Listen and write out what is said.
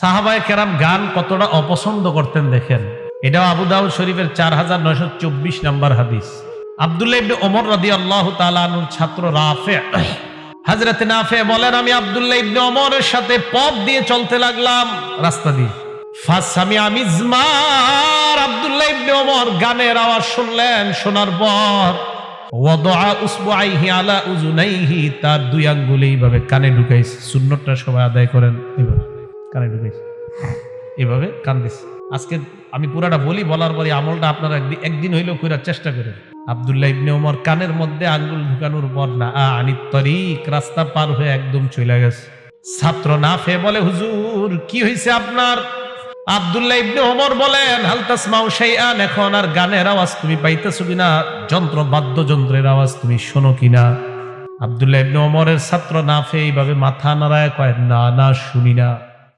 সাহাবায় কেরাম গান কতটা অপছন্দ করতেন দেখেন। এটাও আবু দাউদ শরীফের চার হাজার নয়শো চব্বিশ নম্বর হাদিস। আবদুল্লাহ ইবনে ওমর রাদি আল্লাহ তালানুর ছাত্র রাফে। হাজরত নাফে বলেন, আমি আবদুল্লাহ ইবনে ওমরের সাথে পথ দিয়ে চলতে লাগলাম। রাস্তা দিয়ে। ফাসামি আমিজমার আবদুল্লাহ ইবনে ওমর গানের আওয়াজ শুনলেন, শোনার পর তার দুই আঙ্গুলে এইভাবে কানে ঢুকাইছে। সুন্নতটা সবাই আদায় করেন। এইভাবে কানে ঢুকাইছে এভাবে কান দিছে আজকে আমি পুরাটা বলি, বলার পরে আমলটা আপনারা একদিন হইলেও করার চেষ্টা করেন। আবদুল্লাহ ইবনে ওমর কানের মধ্যে আঙ্গুল ঢুকানোর পর না আনি তরিক রাস্তা পার হয়ে একদম চলে গেছে। ছাত্র না ফে বলে, হুজুর, কি হয়েছে আপনার? আবদুল্লাহ ইবনে ওমর বলেন হালতাসমাউ শাইআন, এখন আর গানের আওয়াজ তুমি পাইতেছো কিনা? যন্ত্র, বাদ্যযন্ত্রের আওয়াজ তুমি শোনো কিনা? আবদুল্লাহ ইবনে ওমরের ছাত্র না ফে এইভাবে মাথা নাড়ায় কয়, না না, শুনি না।